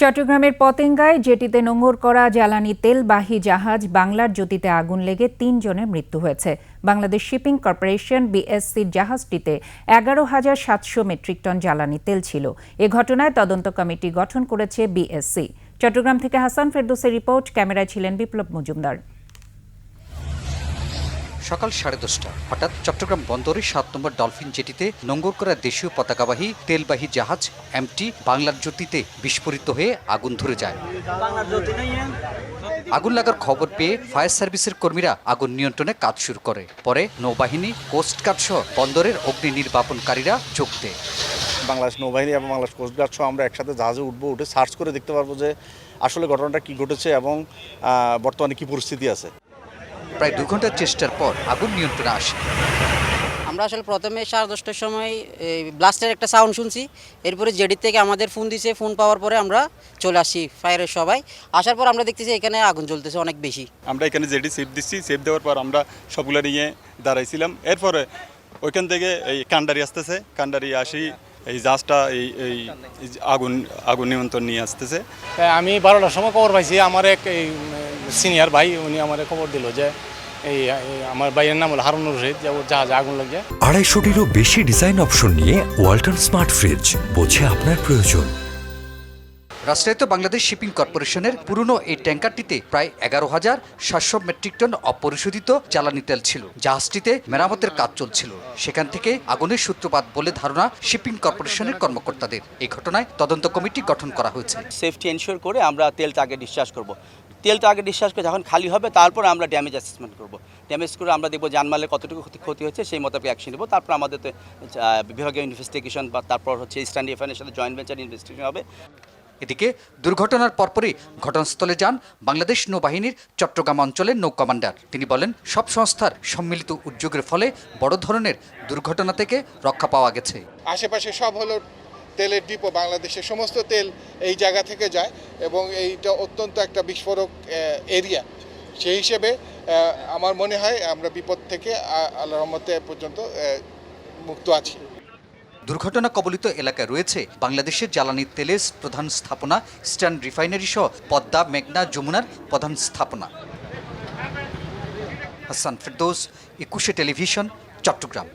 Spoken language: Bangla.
চট্টগ্রামের পতেঙ্গায় জেটিতে নোঙর করা জ্বালানি তেলবাহী জাহাজ বাংলার জ্যোতিতে আগুন লেগে তিনজনের মৃত্যু হয়েছে। বাংলাদেশ শিপিং কর্পোরেশন বিএসসির জাহাজটিতে এগারো হাজার সাতশো মেট্রিক টন জ্বালানি তেল ছিল। এ ঘটনায় তদন্ত কমিটি গঠন করেছে বিএসসি। চট্টগ্রাম থেকে হাসান ফেরদোসের রিপোর্ট, ক্যামেরায় ছিলেন বিপ্লব মজুমদার। সকাল সাড়ে দশটা। হঠাৎ চট্টগ্রাম বন্দরে সাত নম্বর ডলফিন জেটিতে নোঙ্গর করা দেশীয় পতাকাবাহী তেলবাহী জাহাজ এমটি বাংলার জ্যোতিতে বিস্ফোরিত হয়ে আগুন ধরে যায়। আগুন লাগার খবর পেয়ে ফায়ার সার্ভিসের কর্মীরা আগুন নিয়ন্ত্রণে কাজ শুরু করে। পরে নৌবাহিনী কোস্টগার্ড সহ বন্দরের অগ্নি নির্বাপনকারীরা যোগ দেয়। বাংলাদেশ নৌবাহিনী এবং বাংলাদেশ কোস্টগার্ড সহ আমরা একসাথে জাহাজে উঠবো উঠে সার্চ করে দেখতে পারব যে আসলে ঘটনাটা কি ঘটেছে এবং বর্তমানে কি পরিস্থিতি আছে। প্রায় দু ঘণ্টার চেষ্টার পর আগুন নিয়ন্ত্রণে আসে। আমরা আসলে প্রথমে সাড়ে দশটার সময় এই ব্লাস্টের একটা সাউন্ড শুনছি এরপরে জেডি থেকে আমাদের ফোন দিছে ফোন পাওয়ার পরে আমরা চলে আসি ফায়ারের সবাই। আসার পর আমরা দেখতেছি এখানে আগুন জ্বলতেছে অনেক বেশি। আমরা এখানে জেডি সেফ দিচ্ছি সেফ দেওয়ার পর আমরা সবগুলো নিয়ে দাঁড়াইছিলাম। এরপরে ওইখান থেকে এই কান্ডারি আসতেছে কান্ডারি আসি এই জাহাজটা এই এই আগুন আগুন নিয়ন্ত্রণ নিয়ে আসতেছে। তাই আমি বারোটার সময় খবর পাইছি। আমার এক এই সিনিয়র ভাই উনি আমার খবর দিল যে এই এই আমার ভাইয়ের নাম হলো হারুন রশিদ যে ওর জাহাজে আগুন লাগে আড়াইশোটিরও বেশি ডিজাইন অপশন নিয়ে ওয়ালটন স্মার্ট ফ্রিজ বোঝে আপনার প্রয়োজন। রাষ্ট্রায়ত্ত বাংলাদেশ শিপিং কর্পোরেশনের পুরনো এই ট্যাঙ্কারটিতে প্রায় এগারো হাজার সাতশো মেট্রিক টন অপরিশোধিত জ্বালানি তেল ছিল। জাহাজটিতে মেরামতের কাজ চলছিল। সেখান থেকে আগুনের সূত্রপাত বলে ধারণা শিপিং কর্পোরেশনের কর্মকর্তাদের। এই ঘটনায় তদন্ত কমিটি গঠন করা হয়েছে। সেফটি এনশিওর করে আমরা তেলটা আগে ডিসচার্জ করব। তেলটা আগে ডিসচার্জ করে যখন খালি হবে, তারপর আমরা ড্যামেজ অ্যাসেসমেন্ট করব। ড্যামেজ করে আমরা দেখব জানমালের কতটুকু ক্ষতি ক্ষতি হচ্ছে, সেই মোতাবেক অ্যাকশন নেব। তারপর আমাদের বিভাগীয় ইনভেস্টিগেশন বা তারপর হচ্ছে ইস্টার্ন ডিফেন্সের সাথে জয়েন্ট ভেঞ্চার ইনভেস্টিগেশন হবে। এদিকে দুর্ঘটনার পরপরই ঘটনাস্থলে যান বাংলাদেশ নৌবাহিনীর চট্টগ্রাম অঞ্চলের নৌ কমান্ডার। তিনি বলেন, সব সংস্থার সম্মিলিত উদ্যোগের ফলে বড় ধরনের দুর্ঘটনা থেকে রক্ষা পাওয়া গেছে। আশেপাশে সব হলো তেলের ডিপো, বাংলাদেশের সমস্ত তেল এই জায়গা থেকে যায় এবং এইটা অত্যন্ত একটা বিস্ফোরক এরিয়া। সেই হিসেবে আমার মনে হয় আমরা বিপদ থেকে আল্লাহ রহমতে পর্যন্ত মুক্ত আছি। দুর্ঘটনা কবলিত এলাকায় রয়েছে বাংলাদেশের জ্বালানি তেলের প্রধান স্থাপনা, স্ট্যান্ড রিফাইনারি সহ পদ্মা, মেঘনা, যমুনার প্রধান স্থাপনা। হাসান ফেরদৌস, একুশে টেলিভিশন, চট্টগ্রাম।